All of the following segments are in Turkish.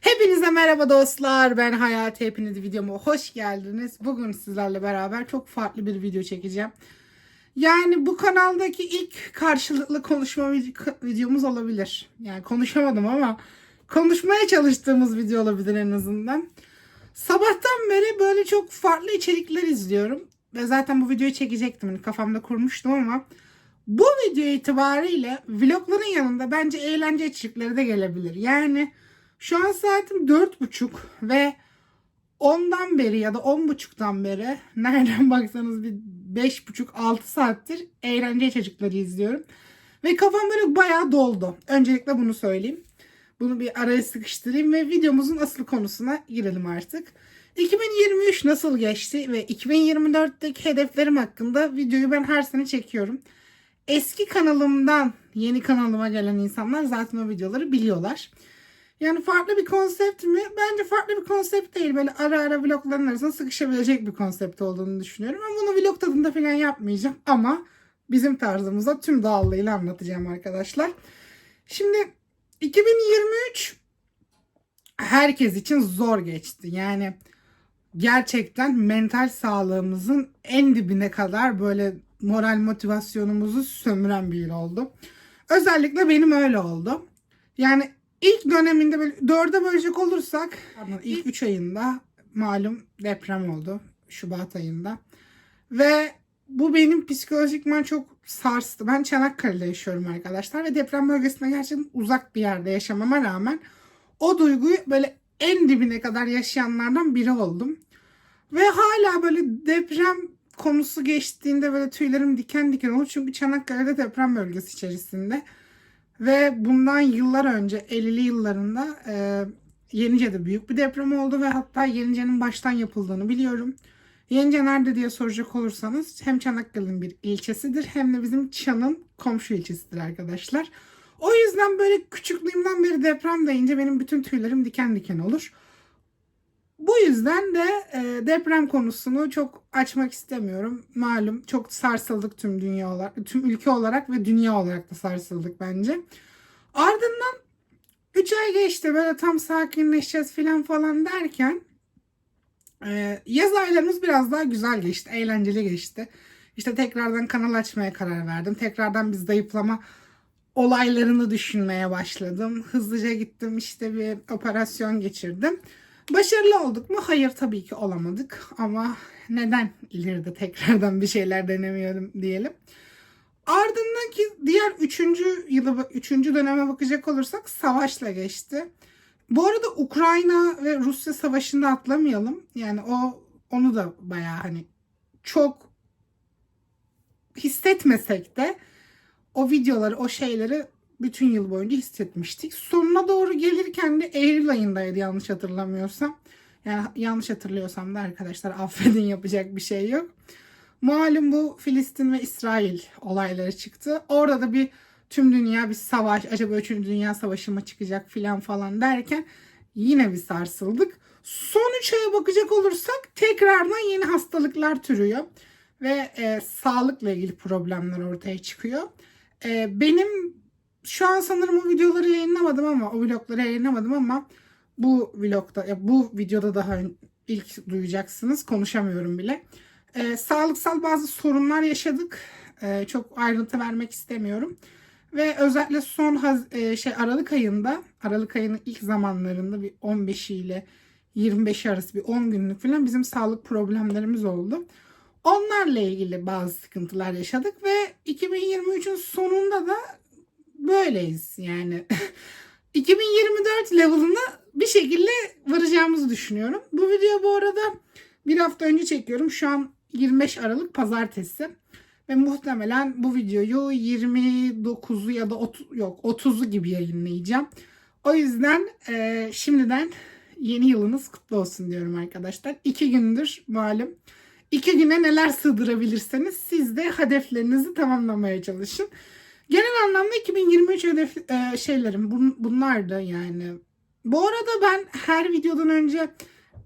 Hepinize merhaba dostlar. Ben Hayati. Hepiniz videoma hoş geldiniz. Bugün sizlerle beraber çok farklı bir video çekeceğim. Yani bu kanaldaki ilk karşılıklı konuşma vid- videomuz olabilir. Yani konuşamadım ama konuşmaya çalıştığımız video olabilir en azından. Sabahtan beri böyle çok farklı içerikler izliyorum. Ve zaten bu videoyu çekecektim. Hani kafamda kurmuştum ama bu video itibariyle vlogların yanında bence eğlence içerikleri de gelebilir. Yani şu an saatim dört buçuk ve ondan beri ya da on buçuktan beri nereden baksanız bir beş buçuk altı saattir eğlence içerikleri izliyorum. Ve kafam böyle bayağı doldu. Öncelikle bunu söyleyeyim. Bunu bir araya sıkıştırayım ve videomuzun asıl konusuna girelim artık. 2023 nasıl geçti ve 2024'teki hedeflerim hakkında videoyu ben her sene çekiyorum. Eski kanalımdan yeni kanalıma gelen insanlar zaten o videoları biliyorlar. Yani farklı bir konsept mi? Bence farklı bir konsept değil. Böyle ara ara vlogların arasında sıkışabilecek bir konsept olduğunu düşünüyorum. Ama bunu vlog tadında falan yapmayacağım. Ama bizim tarzımıza tüm doğallığıyla anlatacağım arkadaşlar. Şimdi 2023 herkes için zor geçti. Yani gerçekten mental sağlığımızın en dibine kadar böyle moral motivasyonumuzu sömüren bir yıl oldu. Özellikle benim öyle oldu. Yani ilk döneminde böyle dörde bölecek olursak pardon, ilk üç ayında malum deprem oldu. Şubat ayında. Ve bu benim psikolojikman çok sarstı. Ben Çanakkale'de yaşıyorum arkadaşlar ve deprem bölgesine gerçekten uzak bir yerde yaşamama rağmen o duyguyu böyle en dibine kadar yaşayanlardan biri oldum. Ve hala böyle deprem konusu geçtiğinde böyle tüylerim diken diken olur. Çünkü Çanakkale'de deprem bölgesi içerisinde. Ve bundan yıllar önce 50'li yıllarında e, Yenice'de büyük bir deprem oldu ve hatta Yenice'nin baştan yapıldığını biliyorum. Yenice nerede diye soracak olursanız hem Çanakkale'nin bir ilçesidir hem de bizim Çan'ın komşu ilçesidir arkadaşlar. O yüzden böyle küçüklüğümden beri deprem deyince benim bütün tüylerim diken diken olur. Bu yüzden de e, deprem konusunu çok açmak istemiyorum. Malum çok sarsıldık tüm dünya olarak, tüm ülke olarak ve dünya olarak da sarsıldık bence. Ardından 3 ay geçti böyle tam sakinleşeceğiz falan falan derken e, yaz aylarımız biraz daha güzel geçti, eğlenceli geçti. İşte tekrardan kanal açmaya karar verdim. Tekrardan bir zayıflama olaylarını düşünmeye başladım. Hızlıca gittim işte bir operasyon geçirdim. Başarılı olduk mu? Hayır tabii ki olamadık ama neden ileride tekrardan bir şeyler denemiyorum diyelim. Ardındaki diğer üçüncü yılı, üçüncü döneme bakacak olursak savaşla geçti. Bu arada Ukrayna ve Rusya savaşını atlamayalım. Yani o onu da bayağı hani çok hissetmesek de o videoları, o şeyleri bütün yıl boyunca hissetmiştik. Sonuna doğru gelirken de Eylül ayındaydı yanlış hatırlamıyorsam. Yani yanlış hatırlıyorsam da arkadaşlar affedin yapacak bir şey yok. Malum bu Filistin ve İsrail olayları çıktı. Orada da bir tüm dünya bir savaş, acaba 3. Dünya Savaşı mı çıkacak filan falan derken yine bir sarsıldık. Son 3 aya bakacak olursak tekrardan yeni hastalıklar türüyor ve e, sağlıkla ilgili problemler ortaya çıkıyor. E, benim şu an sanırım o videoları yayınlamadım ama o vlogları yayınlamadım ama bu vlogda ya bu videoda daha ilk duyacaksınız. Konuşamıyorum bile. Ee, sağlıksal bazı sorunlar yaşadık. Ee, çok ayrıntı vermek istemiyorum. Ve özellikle son haz, e, şey Aralık ayında, Aralık ayının ilk zamanlarında bir 15 ile 25 arası bir 10 günlük falan bizim sağlık problemlerimiz oldu. Onlarla ilgili bazı sıkıntılar yaşadık ve 2023'ün sonunda da böyleyiz yani. 2024 level'ına bir şekilde varacağımızı düşünüyorum. Bu video bu arada bir hafta önce çekiyorum. Şu an 25 Aralık pazartesi. Ve muhtemelen bu videoyu 29'u ya da 30, yok 30'u gibi yayınlayacağım. O yüzden e, şimdiden yeni yılınız kutlu olsun diyorum arkadaşlar. İki gündür malum. İki güne neler sığdırabilirseniz siz de hedeflerinizi tamamlamaya çalışın. Genel anlamda 2023 hedef e, şeylerim bun, bunlar da yani. Bu arada ben her videodan önce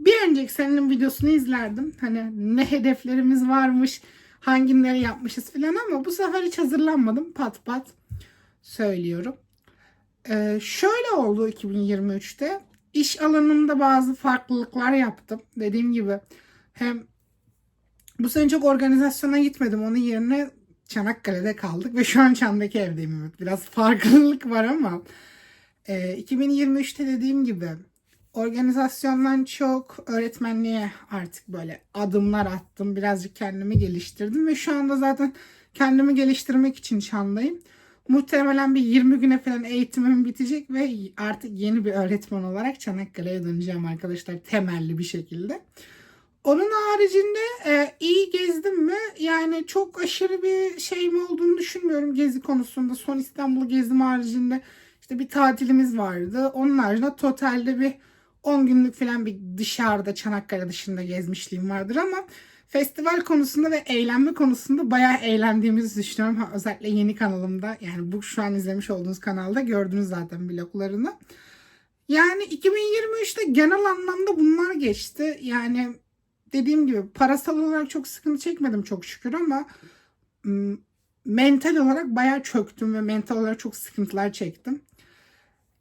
bir önceki senenin videosunu izlerdim. Hani ne hedeflerimiz varmış, hangileri yapmışız falan ama bu sefer hiç hazırlanmadım. Pat pat söylüyorum. Ee, şöyle oldu 2023'te. iş alanında bazı farklılıklar yaptım. Dediğim gibi hem bu sene çok organizasyona gitmedim. Onun yerine Çanakkale'de kaldık ve şu an Çan'daki evdeyim. Evet, biraz farklılık var ama e, 2023'te dediğim gibi organizasyondan çok öğretmenliğe artık böyle adımlar attım. Birazcık kendimi geliştirdim ve şu anda zaten kendimi geliştirmek için Çan'dayım. Muhtemelen bir 20 güne falan eğitimim bitecek ve artık yeni bir öğretmen olarak Çanakkale'ye döneceğim arkadaşlar temelli bir şekilde. Onun haricinde e, iyi gezdim mi? Yani çok aşırı bir şeyim olduğunu düşünmüyorum gezi konusunda. Son İstanbul gezim haricinde işte bir tatilimiz vardı. Onun haricinde totalde bir 10 günlük falan bir dışarıda Çanakkale dışında gezmişliğim vardır ama festival konusunda ve eğlenme konusunda bayağı eğlendiğimizi düşünüyorum. Ha, özellikle yeni kanalımda yani bu şu an izlemiş olduğunuz kanalda gördünüz zaten vloglarını. Yani 2023'te genel anlamda bunlar geçti. Yani dediğim gibi parasal olarak çok sıkıntı çekmedim çok şükür ama mental olarak bayağı çöktüm ve mental olarak çok sıkıntılar çektim.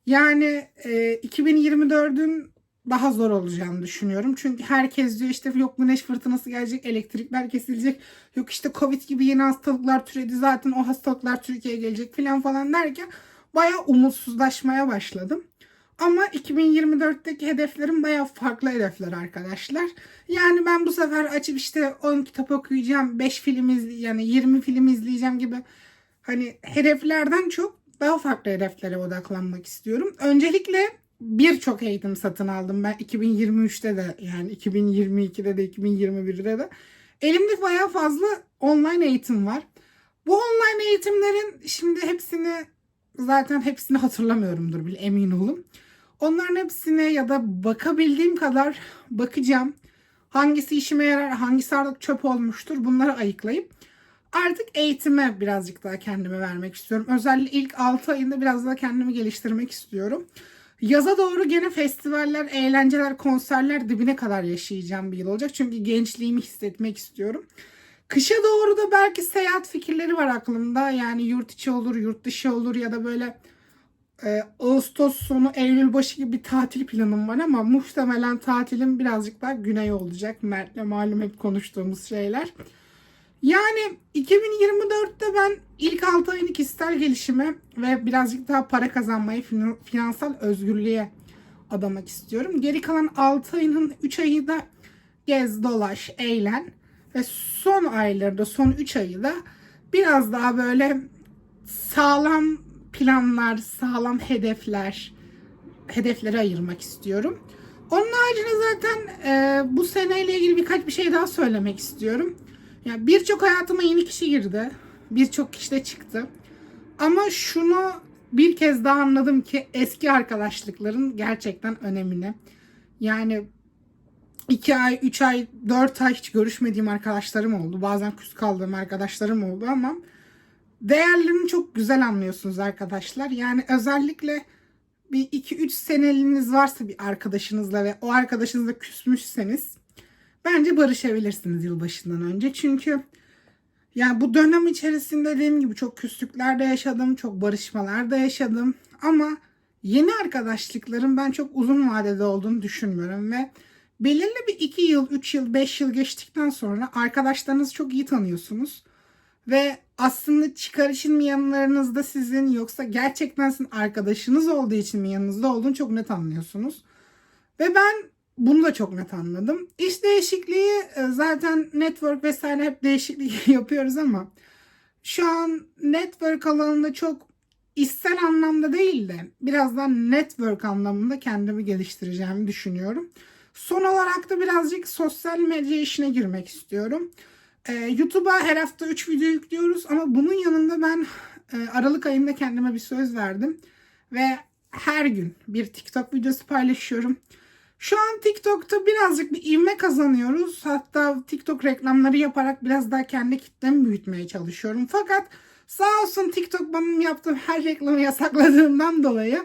Yani e, 2024'ün daha zor olacağını düşünüyorum. Çünkü herkes diyor işte yok güneş fırtınası gelecek, elektrikler kesilecek. Yok işte Covid gibi yeni hastalıklar türedi zaten o hastalıklar Türkiye'ye gelecek falan falan derken bayağı umutsuzlaşmaya başladım. Ama 2024'teki hedeflerim bayağı farklı hedefler arkadaşlar. Yani ben bu sefer açıp işte 10 kitap okuyacağım, 5 film yani 20 film izleyeceğim gibi hani hedeflerden çok daha farklı hedeflere odaklanmak istiyorum. Öncelikle birçok eğitim satın aldım ben 2023'te de yani 2022'de de 2021'de de. Elimde bayağı fazla online eğitim var. Bu online eğitimlerin şimdi hepsini zaten hepsini hatırlamıyorumdur bile emin olun. Onların hepsine ya da bakabildiğim kadar bakacağım. Hangisi işime yarar, hangisi artık çöp olmuştur bunları ayıklayıp artık eğitime birazcık daha kendimi vermek istiyorum. Özellikle ilk 6 ayında biraz daha kendimi geliştirmek istiyorum. Yaza doğru gene festivaller, eğlenceler, konserler dibine kadar yaşayacağım bir yıl olacak. Çünkü gençliğimi hissetmek istiyorum. Kışa doğru da belki seyahat fikirleri var aklımda. Yani yurt içi olur, yurt dışı olur ya da böyle e, Ağustos sonu, Eylül başı gibi bir tatil planım var ama muhtemelen tatilim birazcık daha güney olacak. Mert'le malum hep konuştuğumuz şeyler. Yani 2024'te ben ilk 6 ayını kişisel gelişime ve birazcık daha para kazanmayı, finansal özgürlüğe adamak istiyorum. Geri kalan 6 ayının 3 ayı da gez, dolaş, eğlen ve son aylarda, son 3 ayı da biraz daha böyle sağlam planlar, sağlam hedefler, hedeflere ayırmak istiyorum. Onun haricinde zaten e, bu seneyle ilgili birkaç bir şey daha söylemek istiyorum. Yani birçok hayatıma yeni kişi girdi. Birçok kişi de çıktı. Ama şunu bir kez daha anladım ki eski arkadaşlıkların gerçekten önemini. Yani 2 ay, 3 ay, 4 ay hiç görüşmediğim arkadaşlarım oldu. Bazen küs kaldığım arkadaşlarım oldu ama değerlerini çok güzel anlıyorsunuz arkadaşlar. Yani özellikle bir 2-3 seneliğiniz varsa bir arkadaşınızla ve o arkadaşınızla küsmüşseniz bence barışabilirsiniz yılbaşından önce. Çünkü yani bu dönem içerisinde dediğim gibi çok küslükler de yaşadım, çok barışmalar da yaşadım. Ama yeni arkadaşlıkların ben çok uzun vadede olduğunu düşünmüyorum ve belirli bir 2 yıl, 3 yıl, 5 yıl geçtikten sonra arkadaşlarınızı çok iyi tanıyorsunuz. Ve aslında çıkar için mi yanlarınızda sizin yoksa gerçekten sizin arkadaşınız olduğu için mi yanınızda olduğunu çok net anlıyorsunuz. Ve ben bunu da çok net anladım. İş değişikliği e, zaten network vesaire hep değişiklik yapıyoruz ama şu an network alanında çok işsel anlamda değil de birazdan network anlamında kendimi geliştireceğimi düşünüyorum. Son olarak da birazcık sosyal medya işine girmek istiyorum. Ee, YouTube'a her hafta 3 video yüklüyoruz ama bunun yanında ben e, Aralık ayında kendime bir söz verdim. Ve her gün bir TikTok videosu paylaşıyorum. Şu an TikTok'ta birazcık bir ivme kazanıyoruz. Hatta TikTok reklamları yaparak biraz daha kendi kitlemi büyütmeye çalışıyorum. Fakat sağ olsun TikTok benim yaptığım her reklamı yasakladığından dolayı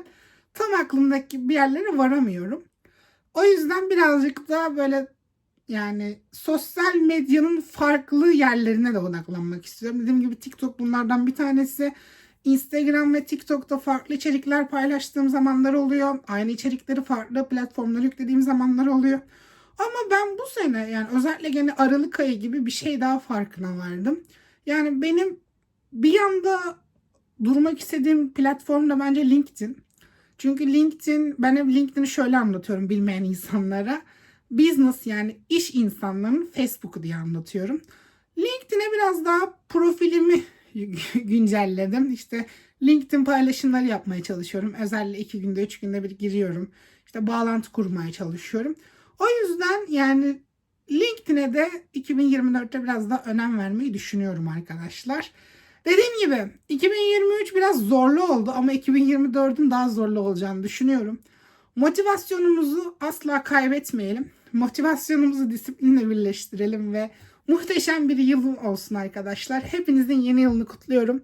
tam aklımdaki bir yerlere varamıyorum. O yüzden birazcık daha böyle yani sosyal medyanın farklı yerlerine de odaklanmak istiyorum. Dediğim gibi TikTok bunlardan bir tanesi. Instagram ve TikTok'ta farklı içerikler paylaştığım zamanlar oluyor. Aynı içerikleri farklı platformlara yüklediğim zamanlar oluyor. Ama ben bu sene yani özellikle gene Aralık ayı gibi bir şey daha farkına vardım. Yani benim bir yanda durmak istediğim platform da bence LinkedIn. Çünkü LinkedIn, ben hep LinkedIn'i şöyle anlatıyorum bilmeyen insanlara. Business yani iş insanlarının Facebook'u diye anlatıyorum. LinkedIn'e biraz daha profilimi güncelledim. İşte LinkedIn paylaşımları yapmaya çalışıyorum. Özellikle iki günde, üç günde bir giriyorum. İşte bağlantı kurmaya çalışıyorum. O yüzden yani LinkedIn'e de 2024'te biraz daha önem vermeyi düşünüyorum arkadaşlar. Dediğim gibi 2023 biraz zorlu oldu ama 2024'ün daha zorlu olacağını düşünüyorum. Motivasyonumuzu asla kaybetmeyelim. Motivasyonumuzu disiplinle birleştirelim ve muhteşem bir yıl olsun arkadaşlar. Hepinizin yeni yılını kutluyorum.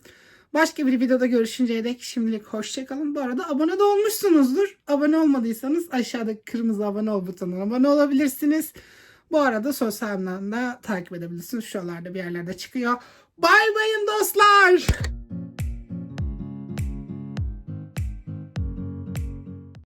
Başka bir videoda görüşünceye dek şimdilik hoşçakalın. Bu arada abone de olmuşsunuzdur. Abone olmadıysanız aşağıdaki kırmızı abone ol butonuna abone olabilirsiniz. Bu arada sosyal medyadan da takip edebilirsiniz. Şuralarda bir yerlerde çıkıyor. Bay bayın dostlar.